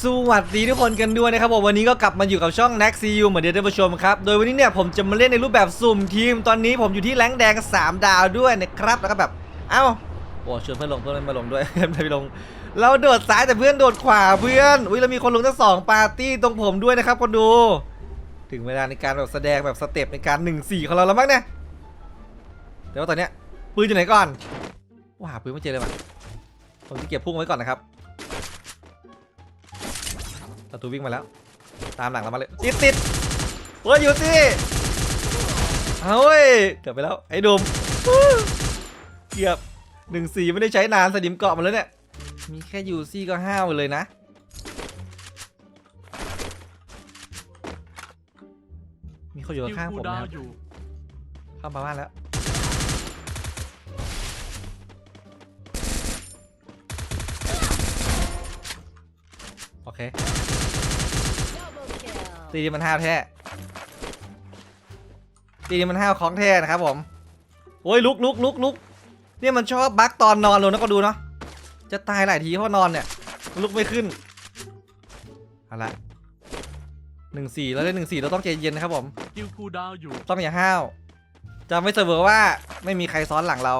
สวัสดีทุกคนกันด้วยนะครับผมวันนี้ก็กลับมาอยู่กับช่อง n a x CU เหมือนเดิมท่านผู้ชมครับ โดยวันนี้เนี่ยผมจะมาเล่นในรูปแบบสุ่มทีม ตอนนี้ผมอยู่ที่แรงแดง 3 ดาวด้วยนะครับ แล้วก็แบบ เอ้าโอ้ชวนเพื่อนลงเพื่อนไม่มาลงด้วยเพื่อนไม่ลง เราโดดซ้ายแต่เพื่อนโดดขวาเพื่อนอุ้ยเรามีคนลงทั้งสองปาร์ตี้ตรงผมด้วยนะครับคนดู ถึงเวลาในการแบบแสดงแบบสเต็ปในการ1 4ของเราแล้วมั้งเนี่ยแต่ว่าตอนเนี้ยปืนอยู่ไหนก่อนว้าปืนไม่เจอเลยว่ะผมจะเก็บพุ่งไว้ก่อนนะครับ ประตูวิ่งมาแล้ว ตามหลังเรามาเลยติดติดเฮ้ยอยู่สิเอาเว้ยเกือบไปแล้วไอ้ดุมเกือบหนึ่งสี่ไม่ได้ใช้นานสนิมเกาะมาแล้วเนี่ยมีแค่ยูซี่ก็ห้าวเลยนะมีคนอยู่ข้างผมนะครับอยู่เข้ามาบ้านแล้ว เคตีนี้มันห้าวแท้ตีนี้มันห้าวของแท้นะครับผมโอ้ยลุกลุกลุกลุกเนี่ยมันชอบบั๊กตอนนอนเลยนะก็ดูเนาะจะตายหลายทีเพราะนอนเนี่ยลุกไม่ขึ้นเอาละหนึ่งสี่แล้วเล่นหนึ่งสี่เราต้องใจเย็นนะครับผมคิวคูดาวอยู่ต้องอย่าห้าวจำไว้เสมอว่าไม่มีใครซ้อนหลังเรา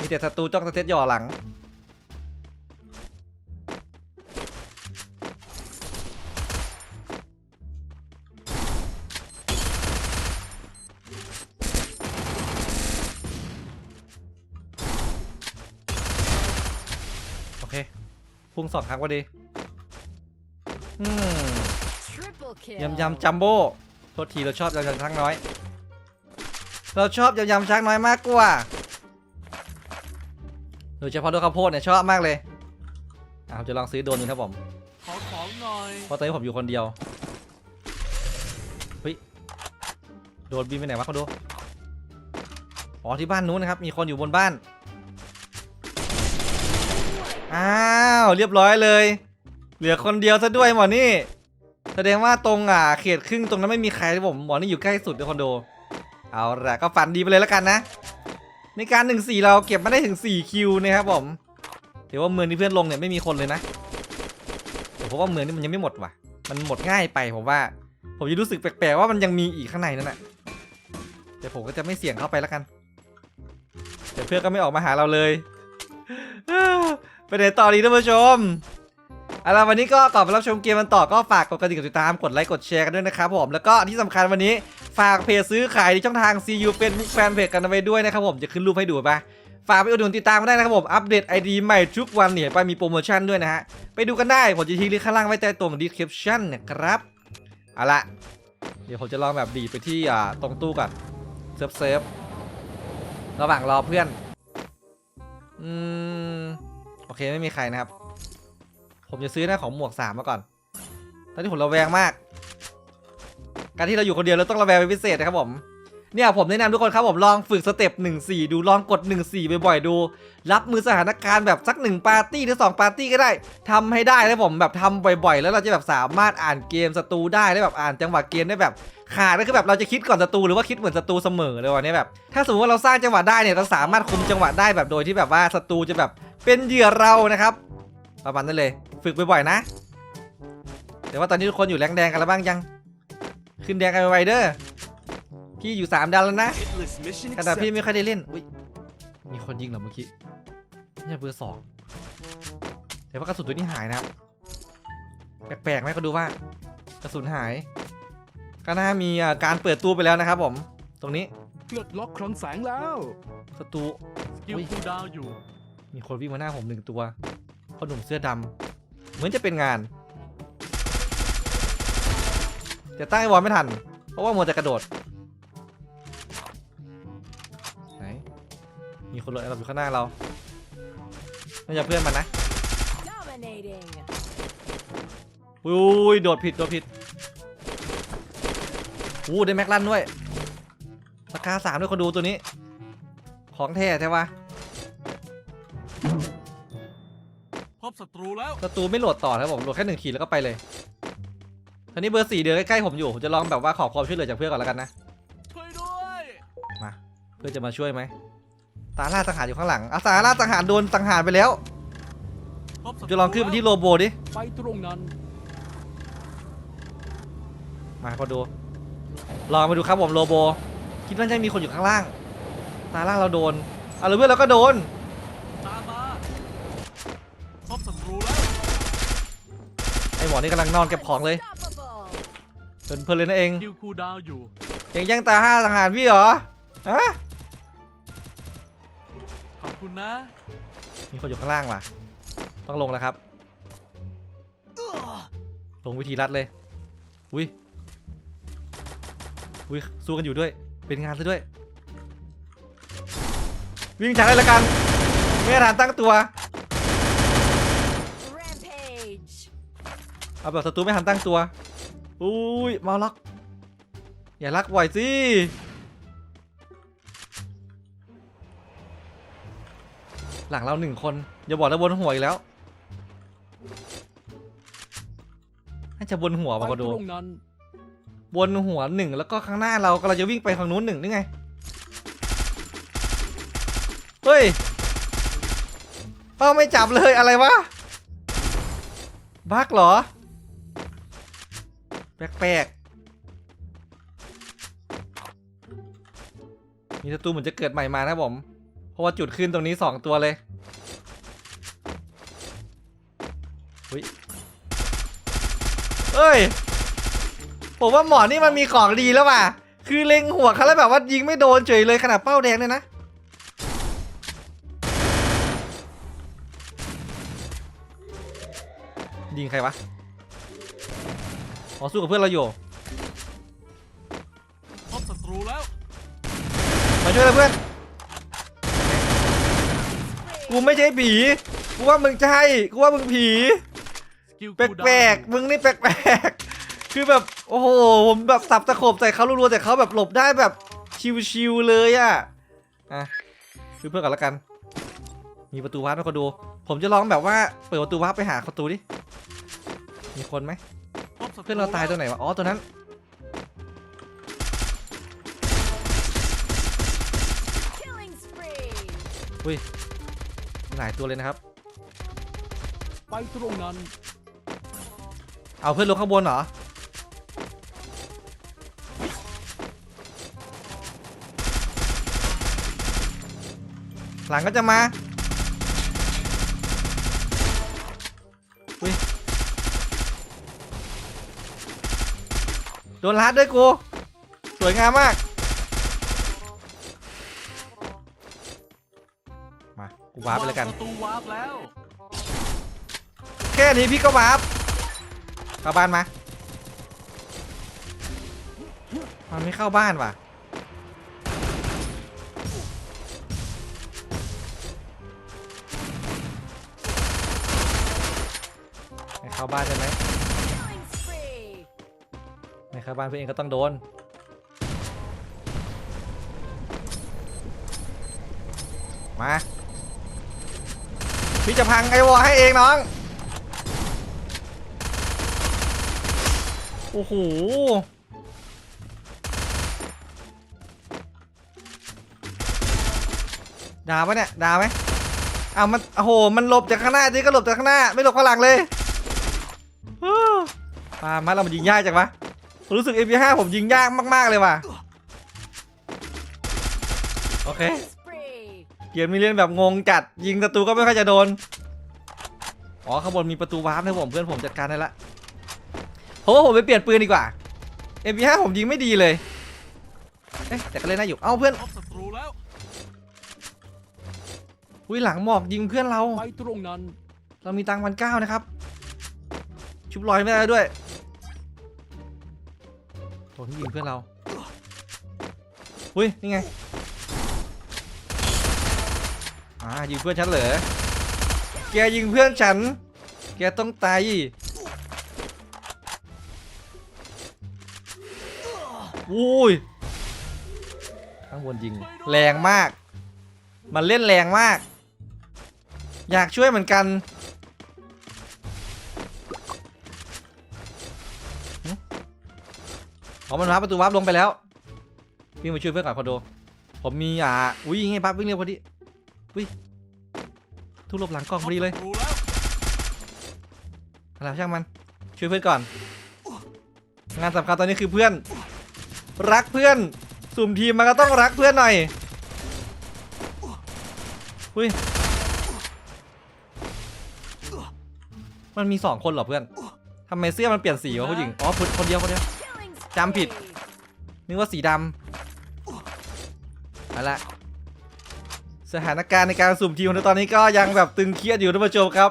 มีแต่ศัตรูจ้องจะเซตหย่อหลัง พุ่งสองครั้งก็ดีอืมยำยำจัมโบ้โทษทีเราชอบยำยำช้างน้อย เราชอบยำยำช้างน้อยมากกว่าโดยเฉพาะด้วยข้าวโพดเนี่ยชอบมากเลยอะผมจะลองซื้อโดรนดูครับผมขอของหน่อยเพราะตอนนี้ผมอยู่คนเดียวเฮ้ยโดรนบินไปไหนวะเขาดูอ๋อที่บ้านนู้นนะครับ มีคนอยู่บนบ้าน อ้าวเรียบร้อยเลย เหลือคนเดียวซะด้วยหมอนี่ แสดงว่าตรงอ่าเขตครึ่งตรงนั้นไม่มีใครที่ผมหมอนี่อยู่ใกล้สุดในคอนโด เอาละก็ฝันดีไปเลยแล้วกันนะ ในการ1 4เราเก็บมาได้ถึง4คิวนะครับผมถือว่าเมืองที่เพื่อนลงเนี่ยไม่มีคนเลยนะแต่ผมว่าเมืองนี้มันยังไม่หมดว่ะ มันหมดง่ายไปผมว่า ผมจะรู้สึกแปลกๆว่ามันยังมีอีกข้างในนั่นแหละแต่ผมก็จะไม่เสี่ยงเข้าไปแล้วกันแต่เพื่อนก็ไม่ออกมาหาเราเลย ไปไหนต่อดีท่านผู้ชมเอาล่ะวันนี้ก็ก่อนไปรับชมเกมมันต่อก็ฝากกดกระดิ่งกดติดตามกดไลค์กดแชร์กันด้วยนะครับผมแล้วก็ที่สำคัญวันนี้ฝากเพจซื้อขายในช่องทาง CU เป็นแฟนเพจกันเอาไว้ด้วยนะครับผมจะขึ้นรูปให้ดูไปฝากไปอุดหนุนติดตามกันได้นะครับผมอัปเดต ID ใหม่ทุกวันเนี่ยไปมีโปรโมชั่นด้วยนะฮะไปดูกันได้ผมจะทิ้งลิงก์ข้างล่างไว้ใต้ตรง description นะครับเอาล่ะเดี๋ยวผมจะลองแบบดีไปที่อ่าตรงตู้ก่อนเซิร์ฟเซิร์ฟระหว่างรอเพื่อนอืม โอเคไม่มีใครนะครับ ผมจะซื้อหน้าของหมวกสามมาก่อน ตอนนี้ผมระแวงมาก การที่เราอยู่คนเดียวเราต้องระแวงเป็นพิเศษนะครับผม เนี่ยผมแนะนำทุกคนครับผมลองฝึกสเต็ป1 4 ดูลองกด 1 4 บ่อยๆดู รับมือสถานการณ์แบบสัก 1 ปาร์ตี้หรือ 2 ปาร์ตี้ก็ได้ทำให้ได้แล้วผมแบบทำบ่อยๆ แล้วเราจะแบบสามารถอ่านเกมศัตรูได้แล้วแบบอ่านจังหวะเกมได้แบบขาดก็คือแบบเราจะคิดก่อนศัตรูหรือว่าคิดเหมือนศัตรูเสมอเลยวันนี้แบบ ถ้าสมมติว่าเราสร้างจังหวะได้เนี่ยเราสามารถคุมจังหวะได้แบบโดยที่แบบว่าศัตรูจะแบบเป็นเหยื่อเรานะครับประมาณนั้นเลย ฝึกบ่อยๆนะแต่ว่าตอนนี้ทุกคนอยู่แรงแดงกันแล้วบ้างยัง ขึ้นแดงกันไวๆเด้อ พี่อยู่3ดาวแล้วนะขณะพี่ไม่ค่อยได้เล่นอุ้ยมีคนยิงเหรอเมื่อกี้นี่ใช่เบอร์สองแต่ว่ากระสุนตัวนี้หายนะครับแปลกๆไหมก็ดูว่ากระสุนหายก็น่ามีอ่าการเปิดตู้ไปแล้วนะครับผม ตรงนี้ปลดล็อกคลังแสงแล้วศัตรูคิวอุ๊ยคูดาวอยู่ มีคนวิ่งมาหน้าผมหนึ่งตัวพ่อหนุ่มเสื้อดำเหมือนจะเป็นงานแต่ตั้งไอ้วอลไม่ทัน เพราะว่ามัวแต่กระโดด มีคนลอยเราอยู่ข้างหน้าเราน่าจะเพื่อนมันนะ Dominating. อุ้ยโดดผิดโดดผิดอู้ได้แม็กลันด้วยราคาสามด้วยคนดูตัวนี้ ของแท้ใช่ปะพบศัตรูแล้วศัตรูไม่โหลดต่อครับผมโหลดแค่หนึ่งขีดแล้วก็ไปเลยตอนนี้เบอร์สี่เดือนใกล้ๆผมอยู่ผมจะลองแบบว่าขอความช่วยเหลือจากเพื่อนก่อนแล้วกันนะช่วยด้วยเพื่อนจะมาช่วยไหม ตาล่าสังหารอยู่ข้างหลังอาสาล่าสังหารโดนสังหารไปแล้วพบผศัมตรูจะลองขึ้นไปที่โลโบดิ ไปตรงนั้นมาพอดู ลองมาดูครับผมโลโบ คิดว่าจะมีคนอยู่ข้างล่าง ตาล่างเราโดนเอาเลยเพื่อนเราก็โดน ตามมาพบศัตรูแล้วไอหมอนี่กำลังนอนเก็บของเลย Unstoppable. เพลินๆเลยนั่นเองคิวคูลดาวน์อยู่ยังแย่งตาห้าทหารพี่เหรอ ฮะขอบ คุณนะ มีคนอยู่ข้างล่างว่ะ ต้องลงแล้วครับ ลงวิธีรัดเลย อุ้ย อุ้ยสู้กันอยู่ด้วย เป็นงานซะด้วย วิ่งฉากได้ละกัน ไม่ทันตั้งตัว Rampage. เอาแบบศัตรูไม่ทันตั้งตัว อุ้ยเมาล็อก อย่าลักบ่อยสิ หลังเราหนึ่งคน อย่าบอกนะบนหัวอีกแล้ว น่าจะบนหัวไปมาก็ตดูรงนั้นบนหัวหนึ่งแล้วก็ข้างหน้าเรากำลังจะวิ่งไปทางนู้นหนึ่งนี่ไง เฮ้ยเป้าไม่จับเลยอะไรวะ บักเหรอ แปลกๆ มีศัตรูเหมือนจะเกิดใหม่มานะครับผม เพราะว่าจุดขึ้นตรงนี้สองตัวเลยอุ้ยเอ้ย ผมว่าหมอนี่มันมีของดีแล้วว่ะ คือเล็งหัวเขาแล้วแบบว่ายิงไม่โดนเฉยเลยขนาดเป้าแดงเลยนะ ยิงใครวะอ๋อสู้กับเพื่อนเราอยู่พบศัตรูแล้ว มาช่วยเราเพื่อน กูไม่ใช่ผี กูว่ามึงใช่ กูว่ามึงผีคิวแปคูลดาวน์ลกๆ มึงนี่แปลกๆ คือแบบโอ้โหผมแบบสับตะขบใส่เขารัวๆแต่เขาแบบหลบได้แบบชิวๆเลยอะอะซื้อเพื่อนก่อนละกัน มีประตูวาร์ปให้เขาดู ผมจะลองแบบว่าเปิดประตูวาร์ปไปหาประตูดิ มีคนไหมพบศัตรูเพื่อนเราตายตัวไหนวะ อ๋อตัวนั้น Killing spree. หลายตัวเลยนะครับ ไปตรงนั้น เอาเพื่อนลงข้างบนเหรอ หลังก็จะมาอุ้ยโดนลัดด้วยกู สวยงามมาก มากูวาร์ปไปเลยกัน ประตูวาร์ปแล้วแค่นี้พี่ก็วาร์ปเข้าบ้านมา มันไม่เข้าบ้านว่ะ ไม่เข้าบ้านใช่ไหม Killing spree. ไม่เข้าบ้านเพื่อนเองก็ต้องโดน มา พี่จะพังไอวอลให้เองน้อง โอ้โห ด่าปะเนี่ย ด่าไหมอ้าวมัน โอ้โห มันหลบจากข้างหน้าที่ก็หลบจากข้างหน้า ไม่หลบข้างหลังเลยฮู้ปามาเรามันยิงยากจังวะผมรู้สึก MP5 ผมยิงยากมาก ๆ เลยว่ะ โอเค Spree. เกมนี้เล่นแบบงงจัดยิงศัตรูก็ไม่ค่อยจะโดน อ๋อข้างบนมีประตูวาร์ปนะผมเพื่อนผมจัดการได้ละผมว่าผมไปเปลี่ยนปืนดีกว่า MP5 ผมยิงไม่ดีเลย เอ๊ะแต่ก็เล่นได้อยู่ เอ้าเพื่อนพบศัตรูแล้ว อุ้ยหลังหมอกยิงเพื่อนเรา ไปตรงนั้น เรามีตังค์พันเก้านะครับ ชุบลอยไม่ได้ด้วยโดนยิงเพื่อนเรา อุ้ยนี่ไง อ่ายิงเพื่อนฉันเหรอแกยิงเพื่อนฉัน แกต้องตายอุ้ยข้างบนยิง แรงมาก มันเล่นแรงมาก อยากช่วยเหมือนกันหึอ๋อมันวาร์ประตูวาร์ปลงไปแล้ววิ่งมาช่วยเพื่อนก่อนคอนโด ผมมีอ่าอุ้ยไงปั๊บวิ่งเร็วพอดี อุ้ยทุบหลบหลังกล้องพอดีเลยแล้วอะไรช่างมัน ช่วยเพื่อนก่อน งานสำคัญตอนนี้คือเพื่อน รักเพื่อน สุ่มทีมมันก็ต้องรักเพื่อนหน่อยอุ้ยมันมีสองคนเหรอเพื่อนทำไมเสื้อมันเปลี่ยนสีวะผู้หญิง อ๋อคนคนเดียวคนเดียว Killing Jump it. spree. นึกว่าสีดำเอาละ สถานการณ์ในการสุ่มทีมในตอนนี้ก็ยังแบบตึงเครียดอยู่ท่านผู้ชมครับ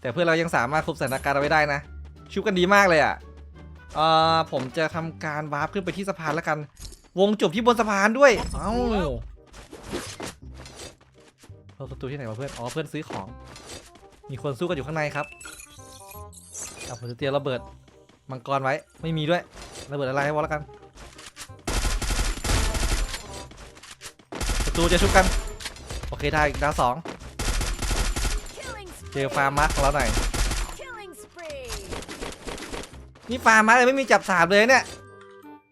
แต่เพื่อนเรายังสามารถคุมสถานการณ์เอาไว้ได้นะ ชุบกันดีมากเลยอะเอ่อผมจะทำการวาร์ปขึ้นไปที่สะพานแล้วกัน วงจบที่บนสะพานด้วย เอ้าเปิดประตูที่ไหนวะเพื่อน อ๋อเพื่อนซื้อของ มีคนสู้กันอยู่ข้างในครับเอาผมจะเตรียมระเบิดมังกรไว้ ไม่มีด้วย ระเบิดอะไรให้วอลแล้วกัน ประตูจะชุบกัน โอเคได้ดาวสองเจอฟาร์มมาร์คของเราหน่อยนี่ฟาร์มมาร์คเลยไม่มีจับสาบเลยเนี่ย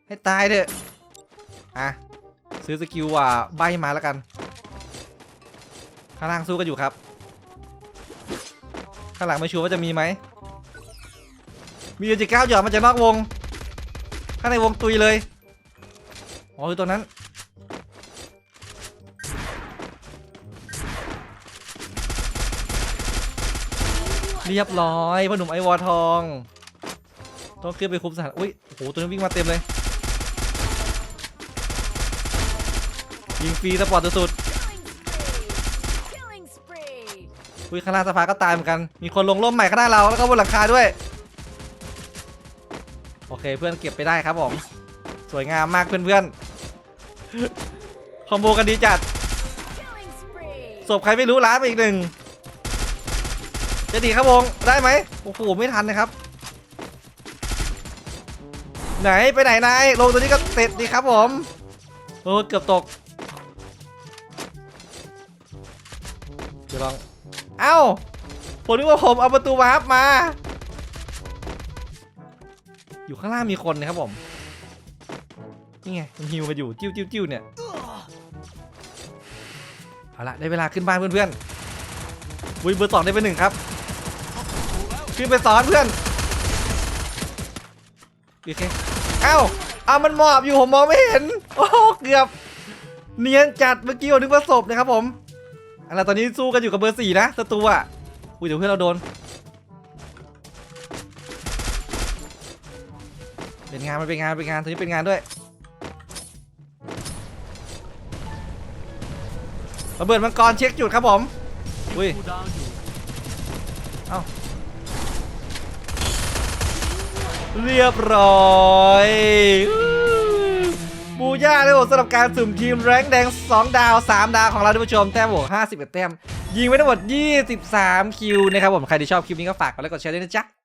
ให้ตายเถอะ อะ ซื้อสกิลว่าใบมาแล้วกัน ข้างล่างสู้กันอยู่ครับ ข้างหลังไม่ชัวร์ว่าจะมีไหม มีเอจิก้าวหยอดมาจากนอกวง ข้างในวงตุยเลย อ๋อคือตัวนั้น เรียบร้อยพ่อหนุ่มไอวอทอง ต้องขึ้นไปคุมสถานอุ้ยโอ้โหตัวนี้วิ่งมาเต็มเลย ยิงฟรีสปอร์ตสุดๆอุ้ยข้างล่างสะพาก็ตายเหมือนกัน มีคนลงร่มใหม่ข้างหน้าเราแล้วก็บนหลังคาด้วย โอเคเพื่อนเก็บไปได้ครับผม สวยงามมากเพื่อนๆ คอมโบกันดีจัดศพใครไม่รู้ล้านไปอีกหนึ่ง จะดีครับวงได้ไหมโอ้โหไม่ทันนะครับ ไหนไปไหนนายลงตัวนี้ก็เสร็จดีครับผมโอ้เกือบตกเดี๋ยวลองเอ้าผมนึกว่าผมเอาประตูวาร์ปมา อยู่ข้างล่างมีคนนะครับผมนี่ไงมันฮิวกันอยู่จิ้วจิ้วจิ้วเนี่ยเอาละได้เวลาขึ้นบ้านเพื่อนๆวุ้ยเบอร์สองได้ไปหนึ่งครับ ขึ้นไปซ้อนเพื่อนโอเคเอ้าเอามันหมอบอยู่ผมมองไม่เห็น โอ้เกือบ เนียนจัดเมื่อกี้ผมนึกว่าศพนะครับผมอาล่ะตอนนี้สู้กันอยู่กับเบอร์สี่นะศัตรูอะอุ้ยเดี๋ยวเพื่อนเราโดน เป็นงานมันเป็นงานเป็นงานตอนนี้เป็นงานด้วยระเบิดมังกรเช็คจุดครับผม อุ้ยกูดา เรียบร้อยบูย่าเลยผมสำหรับการสุ่มทีมแรงแดง 2 ดาว 3 ดาวของเราท่านผู้ชม แต้มบวก51 แต้ม ยิงไปทั้งหมด 23 คิวนะครับผม ใครที่ชอบคลิปนี้ก็ฝากกดไลค์กดแชร์ด้วยนะจ๊ะ